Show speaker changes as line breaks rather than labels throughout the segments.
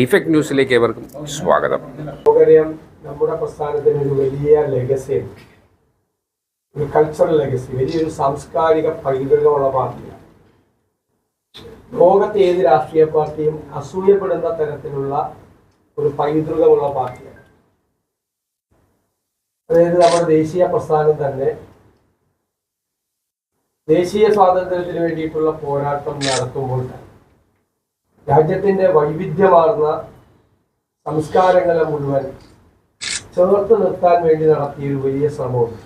Effect ന്യൂസിലേക്ക് ഏവർക്കും സ്വാഗതം.
നമ്മുടെ പ്രസ്ഥാനത്തിന് ഒരു വലിയ ലെഗസി ഒരു കൾച്ചറൽ ലെഗസി വലിയൊരു സാംസ്കാരിക പൈതൃകമുള്ള പാർട്ടിയാണ്. ലോകത്തെ ഏത് രാഷ്ട്രീയ പാർട്ടിയും അസൂയപ്പെടുന്ന തരത്തിലുള്ള ഒരു പൈതൃകമുള്ള പാർട്ടിയാണ്. അതായത് നമ്മുടെ ദേശീയ പ്രസ്ഥാനം തന്നെ ദേശീയ സ്വാതന്ത്ര്യത്തിന് വേണ്ടിയിട്ടുള്ള പോരാട്ടം നടത്തുമ്പോൾ തന്നെ രാജ്യത്തിന്റെ വൈവിധ്യമാർന്ന സംസ്കാരങ്ങളെ മുഴുവൻ ചേർത്ത് നിർത്താൻ വേണ്ടി നടത്തിയ ഒരു വലിയ ശ്രമമുണ്ട്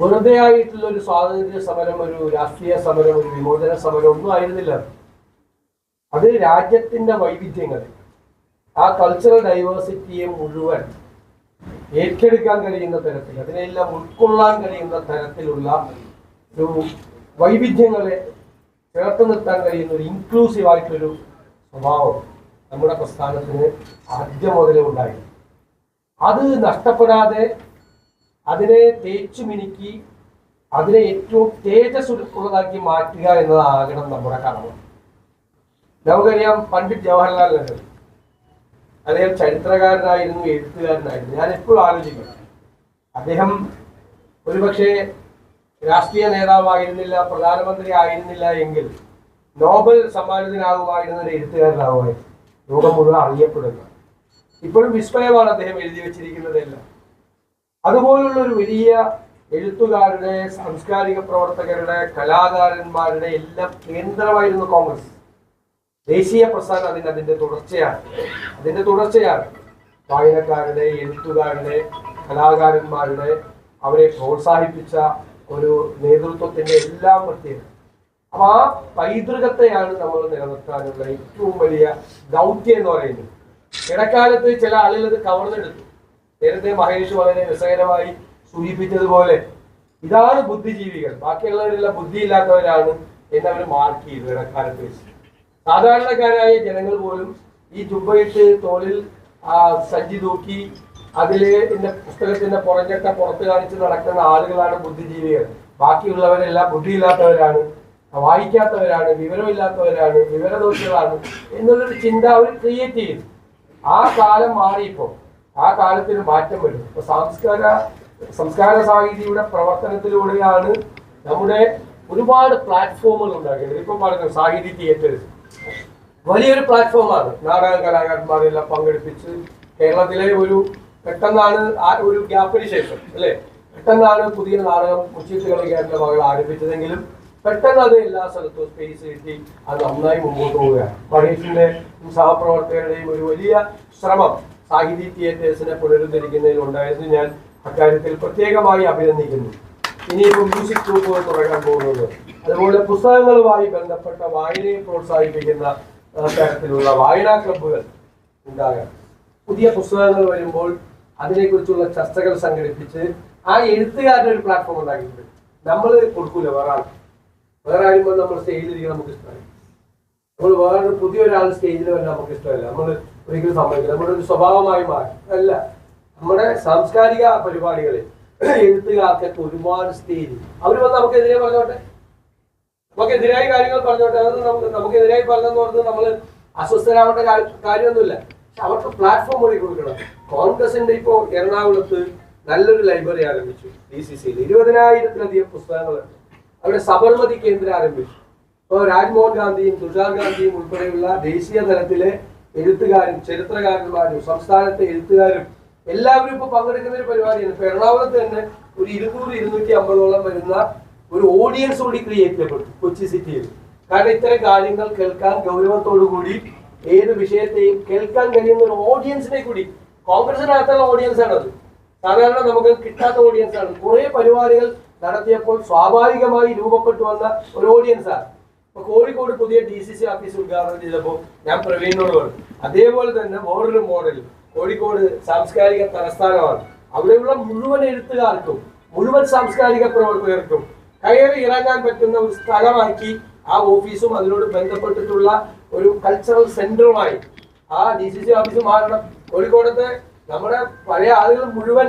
വെറുതെ ആയിട്ടുള്ള ഒരു സ്വാതന്ത്ര്യ സമരം ഒരു രാഷ്ട്രീയ സമരം ഒരു വിമോചന സമരം ഒന്നും ആയിരുന്നില്ല. അത് രാജ്യത്തിന്റെ വൈവിധ്യങ്ങൾ ആ കൾച്ചറൽ ഡൈവേഴ്സിറ്റിയെ മുഴുവൻ ഏറ്റെടുക്കാൻ കഴിയുന്ന തരത്തിൽ അതിനെല്ലാം ഉൾക്കൊള്ളാൻ കഴിയുന്ന തരത്തിലുള്ള ഒരു വൈവിധ്യങ്ങളെ ചേർത്ത് നിർത്താൻ കഴിയുന്ന ഒരു ഇൻക്ലൂസീവ് ആയിട്ടൊരു സ്വഭാവം നമ്മുടെ പ്രസ്ഥാനത്തിന് ആദ്യം മുതലേ ഉണ്ടായി. അത് നഷ്ടപ്പെടാതെ അതിനെ തേച്ചു മിനുക്കി അതിനെ ഏറ്റവും തേജസ് ഉള്ളതാക്കി മാറ്റുക എന്നതാകണം നമ്മുടെ കടമ. നമുക്കറിയാം പണ്ഡിറ്റ് ജവഹർലാൽ നെഹ്റു. അദ്ദേഹം ചരിത്രകാരനായിരുന്നു എഴുത്തുകാരനായിരുന്നു. ഞാൻ എപ്പോഴും ആലോചിക്കണം അദ്ദേഹം ഒരുപക്ഷെ രാഷ്ട്രീയ നേതാവായിരുന്നില്ല പ്രധാനമന്ത്രി ആയിരുന്നില്ല എങ്കിൽ നോബൽ സമ്മാനിതനാകുമായിരുന്ന ഒരു എഴുത്തുകാരനാകുമായിരുന്നു ലോകം മുഴുവൻ അറിയപ്പെടുന്ന. ഇപ്പോഴും വിസ്മയമാണ് അദ്ദേഹം എഴുതി വെച്ചിരിക്കുന്നതെല്ലാം. അതുപോലുള്ള ഒരു വലിയ എഴുത്തുകാരുടെ സാംസ്കാരിക പ്രവർത്തകരുടെ കലാകാരന്മാരുടെ എല്ലാം കേന്ദ്രമായിരുന്നു കോൺഗ്രസ്. ദേശീയ പ്രസ്ഥാനം അതിന് അതിന്റെ തുടർച്ചയാണ്. അതിന്റെ തുടർച്ചയാണ് വായനക്കാരുടെ എഴുത്തുകാരുടെ കലാകാരന്മാരുടെ അവരെ പ്രോത്സാഹിപ്പിച്ച ഒരു നേതൃത്വത്തിന്റെ എല്ലാം പ്രത്യേകത അപ്പൊ ആ പൈതൃകത്തെയാണ് നമ്മൾ നിലനിർത്താനുള്ള ഏറ്റവും വലിയ ദൗത്യം എന്ന് പറയുന്നത്. ഇടക്കാലത്ത് ചില ആളുകൾ ഇത് കവർന്നെടുത്തു. നേരത്തെ മഹേഷ് വളരെ രസകരമായി സൂചിപ്പിച്ചതുപോലെ ഇതാണ് ബുദ്ധിജീവികൾ. ബാക്കിയുള്ളവരെല്ലാം ബുദ്ധിയില്ലാത്തവരാണ് എന്നവർ മാർക്ക് ചെയ്തു ഇടക്കാലത്ത് വെച്ച്. സാധാരണക്കാരായ ജനങ്ങൾ പോലും ഈ ജുബയിട്ട് തോളിൽ ആ സഞ്ചി തൂക്കി അതിൽ എന്റെ പുസ്തകത്തിന്റെ പുറഞ്ഞട്ട പുറത്ത് കാണിച്ച് നടക്കുന്ന ആളുകളാണ് ബുദ്ധിജീവികൾ. ബാക്കിയുള്ളവരെല്ലാം ബുദ്ധിയില്ലാത്തവരാണ് വായിക്കാത്തവരാണ് വിവരമില്ലാത്തവരാണ് വിവരദോഷികളാണ് എന്നുള്ളൊരു ചിന്ത അവർ ക്രിയേറ്റ് ചെയ്തു. ആ കാലം മാറിയിപ്പോ ആ കാലത്തിന് മാറ്റം വരും. ഇപ്പൊ സംസ്കാര സംസ്കാര സാഹിതിയുടെ പ്രവർത്തനത്തിലൂടെയാണ് നമ്മുടെ ഒരുപാട് പ്ലാറ്റ്ഫോമുകൾ ഉണ്ടാക്കിയത് ഇപ്പൊ പറഞ്ഞു സാഹിത്യ തിയേറ്റേഴ്സ് വലിയൊരു പ്ലാറ്റ്ഫോമാണ് നാടക കലാകാരന്മാരെല്ലാം പങ്കെടുപ്പിച്ച് കേരളത്തിലെ ഒരു പെട്ടെന്നാണ് ആ ഒരു ഗ്യാപ്പിന് ശേഷം അല്ലെ? പെട്ടെന്നാണ് പുതിയ നാടകം മുച്ചീത്ത് കേരള മകൾ ആരംഭിച്ചതെങ്കിലും പെട്ടെന്ന് അത് എല്ലാ സ്ഥലത്തും സ്പേസ് കിട്ടി അത് നന്നായി മുമ്പോട്ട് പോവുകയാണ്. മഹേഷിന്റെ സഹപ്രവർത്തകരുടെയും ഒരു വലിയ ശ്രമം സാഹിത്യ തിയേറ്റേഴ്സിനെ പുനരുദ്ധരിക്കുന്നതിൽ ഉണ്ടായിരുന്നു. ഞാൻ അക്കാര്യത്തിൽ പ്രത്യേകമായി അഭിനന്ദിക്കുന്നു. ഇനിയിപ്പോൾ മ്യൂസിക് ഗ്രൂപ്പുകൾ തുടങ്ങാൻ പോകുന്നത്. അതുപോലെ പുസ്തകങ്ങളുമായി ബന്ധപ്പെട്ട വായനയെ പ്രോത്സാഹിപ്പിക്കുന്ന തരത്തിലുള്ള വായനാ ക്ലബ്ബുകൾ ഉണ്ടാകാം പുതിയ പുസ്തകങ്ങൾ വരുമ്പോൾ അതിനെക്കുറിച്ചുള്ള ചർച്ചകൾ സംഘടിപ്പിച്ച് ആ എഴുത്തുകാരുടെ ഒരു പ്ലാറ്റ്ഫോം ഉണ്ടാക്കിയിട്ടുണ്ട്. നമ്മൾ കൊടുക്കൂല വേറെ ആൾ വേറെ ആരുമ്പോൾ നമ്മൾ സ്റ്റേജിലിരിക്കാൻ നമുക്ക് ഇഷ്ടമായി നമ്മൾ വേറെ പുതിയൊരാൾ സ്റ്റേജിൽ വരാൻ നമുക്ക് ഇഷ്ടമല്ല. നമ്മൾ ഒരിക്കലും സമ്മതിക്കില്ല. നമ്മുടെ ഒരു സ്വഭാവമായി മാറി. അല്ല നമ്മുടെ സാംസ്കാരിക പരിപാടികളിൽ എഴുത്തുകാർക്കൊക്കെ ഒരുപാട് സ്റ്റേജ് അവർ വന്ന് നമുക്കെതിരെ പറഞ്ഞോട്ടെ? നമുക്കെതിരായ കാര്യങ്ങൾ പറഞ്ഞോട്ടെ? അതൊന്നും നമുക്ക് നമുക്കെതിരായി പറഞ്ഞെന്ന് പറഞ്ഞ് നമ്മൾ അസ്വസ്ഥരാവേണ്ട കാര്യമൊന്നുമില്ല. അവർക്ക് പ്ലാറ്റ്ഫോം വഴി കൊടുക്കണം. കോൺഗ്രസിന്റെ ഇപ്പോ എറണാകുളത്ത് നല്ലൊരു ലൈബ്രറി ആരംഭിച്ചു ഡി സി സിയിൽ ഇരുപതിനായിരത്തിലധികം പുസ്തകങ്ങളുണ്ട് അവിടെ സബർമതി കേന്ദ്രം ആരംഭിച്ചു. ഇപ്പോൾ രാജ്മോഹൻ ഗാന്ധിയും തുഷാർ ഗാന്ധിയും ഉൾപ്പെടെയുള്ള ദേശീയ തലത്തിലെ എഴുത്തുകാരും ചരിത്രകാരന്മാരും സംസ്ഥാനത്തെ എഴുത്തുകാരും എല്ലാവരും ഇപ്പൊ പങ്കെടുക്കുന്ന ഒരു പരിപാടിയാണ്. ഇപ്പൊ എറണാകുളത്ത് തന്നെ ഒരു ഇരുന്നൂറ് ഇരുന്നൂറ്റി അമ്പതോളം വരുന്ന ഒരു ഓഡിയൻസ് കൂടി ക്രിയേറ്റ് ചെയ്യപ്പെട്ടു കൊച്ചി സിറ്റിയിൽ കാരണം ഇത്തരം കാര്യങ്ങൾ കേൾക്കാൻ ഗൗരവത്തോടു കൂടി ഏത് വിഷയത്തെയും കേൾക്കാൻ കഴിയുന്ന ഒരു ഓഡിയൻസിനെ കൂടി. കോൺഗ്രസിനകത്തുള്ള ഓഡിയൻസ് ആണത്. സാധാരണ നമുക്ക് കിട്ടാത്ത ഓഡിയൻസ് ആണ്. കുറെ പരിപാടികൾ നടത്തിയപ്പോൾ സ്വാഭാവികമായി രൂപപ്പെട്ടു വന്ന ഒരു ഓഡിയൻസ് ആണ്. ഇപ്പൊ കോഴിക്കോട് പുതിയ ഡി സി സി ഓഫീസ് ഉദ്ഘാടനം ചെയ്തപ്പോൾ ഞാൻ പ്രവീണിനോട് പറഞ്ഞു അതേപോലെ തന്നെ വേറൊരു മോഡൽ കോഴിക്കോട് സാംസ്കാരിക തലസ്ഥാനമാണ്. അവിടെയുള്ള മുഴുവൻ എഴുത്തുകാർക്കും മുഴുവൻ സാംസ്കാരിക പ്രവർത്തകർക്കും കയറി ഇറങ്ങാൻ പറ്റുന്ന ഒരു സ്ഥലമാക്കി ആ ഓഫീസും അതിനോട് ബന്ധപ്പെട്ടിട്ടുള്ള ഒരു കൾച്ചറൽ സെന്ററുമായി ആ ഡി സി സി ഓഫീസ് മാറണം. കോഴിക്കോടത്തെ നമ്മുടെ പഴയ ആളുകൾ മുഴുവൻ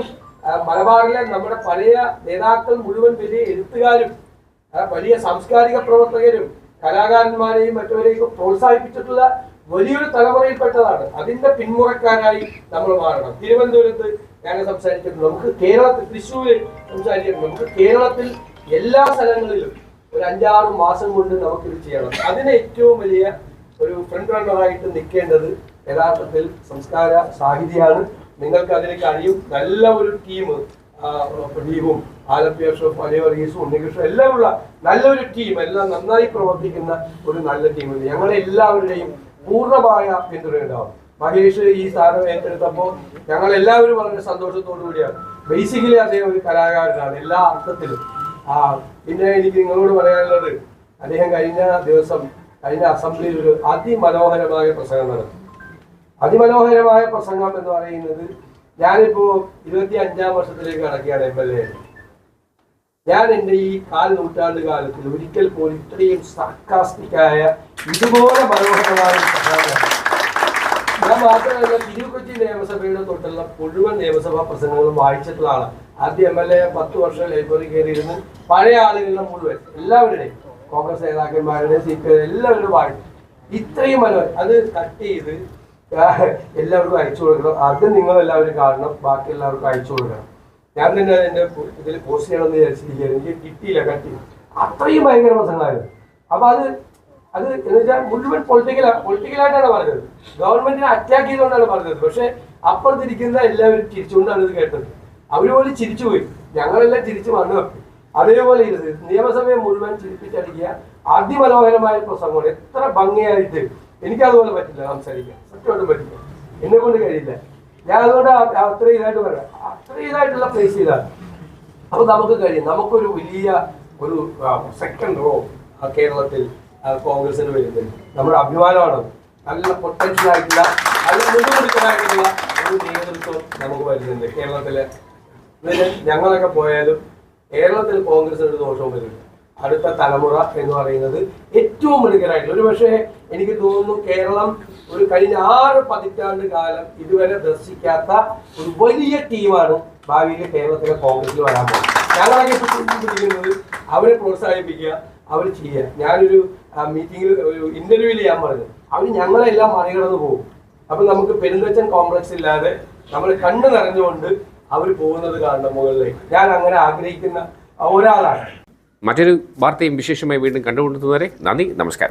മലബാറിലെ നമ്മുടെ പഴയ നേതാക്കൾ മുഴുവൻ വലിയ എഴുത്തുകാരും വലിയ സാംസ്കാരിക പ്രവർത്തകരും കലാകാരന്മാരെയും മറ്റവരെയും പ്രോത്സാഹിപ്പിച്ചിട്ടുള്ള വലിയൊരു തലമുറയിൽപ്പെട്ടതാണ്. അതിന്റെ പിന്മുറക്കാരായി നമ്മൾ മാറണം. തിരുവനന്തപുരത്ത് ഞാൻ സംസാരിച്ചിട്ടുണ്ട്. നമുക്ക് കേരളത്തിൽ തൃശ്ശൂരിൽ സംസാരിച്ചിട്ടുണ്ട്. നമുക്ക് കേരളത്തിൽ എല്ലാ സ്ഥലങ്ങളിലും ഒരു അഞ്ചാറ് മാസം കൊണ്ട് നമുക്കിത് ചെയ്യണം. അതിന് ഏറ്റവും വലിയ ഒരു ഫ്രണ്ട് റണ്ണറായിട്ട് നിൽക്കേണ്ടത് യഥാർത്ഥത്തിൽ സംസ്കാര സാഹിത്യമാണ് നിങ്ങൾക്ക് അതിന് കഴിയും. നല്ല ഒരു ടീം പ്രദീപും ആലപ്പി അഷ്റഫ് അലി വർഗീസും എല്ലാം ഉള്ള നല്ലൊരു ടീം എല്ലാം നന്നായി പ്രവർത്തിക്കുന്ന ഒരു നല്ല ടീമുണ്ട് ഞങ്ങളെ എല്ലാവരുടെയും പൂർണമായ പിന്തുണയുണ്ടാവും മഹേഷ് ഈ സ്ഥാനം ഏറ്റെടുത്തപ്പോൾ ഞങ്ങൾ എല്ലാവരും വളരെ സന്തോഷത്തോടു കൂടിയാണ്. ബേസിക്കലി അദ്ദേഹം ഒരു കലാകാരനാണ് എല്ലാ അർത്ഥത്തിലും. ആ പിന്നെ എനിക്ക് നിങ്ങളോട് പറയാനുള്ളത് അദ്ദേഹം കഴിഞ്ഞ ദിവസം കഴിഞ്ഞ അസംബ്ലിയിൽ ഒരു അതിമനോഹരമായ പ്രസംഗം നടത്തി. അതിമനോഹരമായ പ്രസംഗം എന്ന് പറയുന്നത് ഞാനിപ്പോ ഇരുപത്തി അഞ്ചാം വർഷത്തിലേക്ക് കടക്കുകയാണ് എം എൽ എ. ഞാൻ എന്റെ ഈ കാൽ നൂറ്റാണ്ട് കാലത്തിൽ ഒരിക്കൽ പോലും ഇത്രയും സർക്കാസ്റ്റിക്കായ ഇതുപോലെ മനോഹരമായ ഞാൻ മാത്രമല്ല തിരുക്കൊച്ചി നിയമസഭയുടെ തൊട്ടുള്ള മുഴുവൻ നിയമസഭാ പ്രസംഗങ്ങളും വായിച്ചിട്ടുള്ള ആളാണ്. ആദ്യം എം എൽ എ പത്ത് വർഷം ലൈബ്രറി കയറിയിരുന്നു പഴയ ആളുകളുടെ മുഴുവൻ എല്ലാവരുടെയും കോൺഗ്രസ് നേതാക്കന്മാരുടെ സി പി എല്ലാവരും വായിച്ചു ഇത്രയും മനോഹരം അത് കട്ട് ചെയ്ത് എല്ലാവർക്കും അയച്ചു കൊടുക്കണം. അത് നിങ്ങൾ എല്ലാവരും കാണണം. ബാക്കി എല്ലാവർക്കും അയച്ചു കൊടുക്കണം. ഞാൻ തന്നെ എന്റെ ഇതിൽ പോസ്റ്റ് ചെയ്യണമെന്ന് വിചാരിച്ചിരിക്കുകയാണ് എനിക്ക് കിട്ടിയില്ല കട്ടി അത്രയും ഭയങ്കര പ്രസംഗമായിരുന്നു. അപ്പൊ അത് അത് എന്ന് വെച്ചാൽ മുഴുവൻ പൊളിറ്റിക്കൽ പൊളിറ്റിക്കലായിട്ടാണ് പറഞ്ഞത്. ഗവൺമെന്റിനെ അറ്റാക്ക് ചെയ്തുകൊണ്ടാണ് പറഞ്ഞത്. പക്ഷെ അപ്പുറത്തിരിക്കുന്ന എല്ലാവരും ചിരിച്ചുകൊണ്ടാണ് ഇത് കേട്ടത്. അവർ പോലും ചിരിച്ചുപോയി. ഞങ്ങളെല്ലാം ചിരിച്ചു വന്നു അതേപോലെ ഇരുന്ന് നിയമസഭയെ മുഴുവൻ ചിരിപ്പിച്ചടിക്കുക അതിമനോഹരമായ പ്രസംഗങ്ങൾ എത്ര ഭംഗിയായിട്ട് എനിക്കതുപോലെ പറ്റില്ല സംസാരിക്കാൻ. സത്യമായിട്ടും പറ്റില്ല. എന്നെ കൊണ്ട് കഴിയില്ല. ഞാൻ അതുകൊണ്ട് അത്ര ഇതായിട്ട് പറയാം. അത്ര ഇതായിട്ടുള്ള പ്ലേസ് ചെയ്താണ് അപ്പൊ നമുക്ക് കഴിയും. നമുക്കൊരു വലിയ ഒരു സെക്കൻഡ് റോ കേരളത്തിൽ കോൺഗ്രസിന് വരുന്നത്. നമ്മുടെ അഭിമാനമാണ്. നല്ല പൊട്ടൻഷ്യൽ ആയിട്ടുള്ള നല്ല മുൻകൊടുക്കലായിട്ടുള്ള ഒരു നേതൃത്വം നമുക്ക് വരുന്നുണ്ട് കേരളത്തിലെ. ഞങ്ങളൊക്കെ പോയാലും കേരളത്തിൽ കോൺഗ്രസ് ഒരു ദോഷവും വരും അടുത്ത തലമുറ എന്ന് പറയുന്നത് ഏറ്റവും മിടുക്കരായിട്ടുള്ള ഒരു പക്ഷേ എനിക്ക് തോന്നുന്നു കേരളം ഒരു കഴിഞ്ഞ ആറ് പതിറ്റാണ്ട് കാലം ഇതുവരെ ദർശിക്കാത്ത ഒരു വലിയ ടീമാണ് ഭാവിയിൽ കേരളത്തിലെ കോൺഗ്രസിൽ വരാൻ പോകുന്നത്. ഞങ്ങളൊക്കെ ഇപ്പൊ ചിന്തിക്കുന്നത് അവരെ പ്രോത്സാഹിപ്പിക്കുക അവർ ചെയ്യുക. ഞാനൊരു മീറ്റിംഗിൽ ഒരു ഇന്റർവ്യൂവിൽ ഞാൻ പറഞ്ഞു. അവർ ഞങ്ങളെല്ലാം മറികടന്ന് പോകും. അപ്പൊ നമുക്ക് പെരുന്തച്ചൻ കോംപ്ലക്സ് ഇല്ലാതെ നമ്മൾ കണ്ണു നിറഞ്ഞുകൊണ്ട് അവർ പോകുന്നത് കാണുന്ന മുകളിലേക്ക്. ഞാൻ അങ്ങനെ ആഗ്രഹിക്കുന്ന ഒരാളാണ്.
മറ്റൊരു വാർത്തയും വിശേഷമായി വീണ്ടും കണ്ടുകൊണ്ടുവരെ നന്ദി നമസ്കാരം.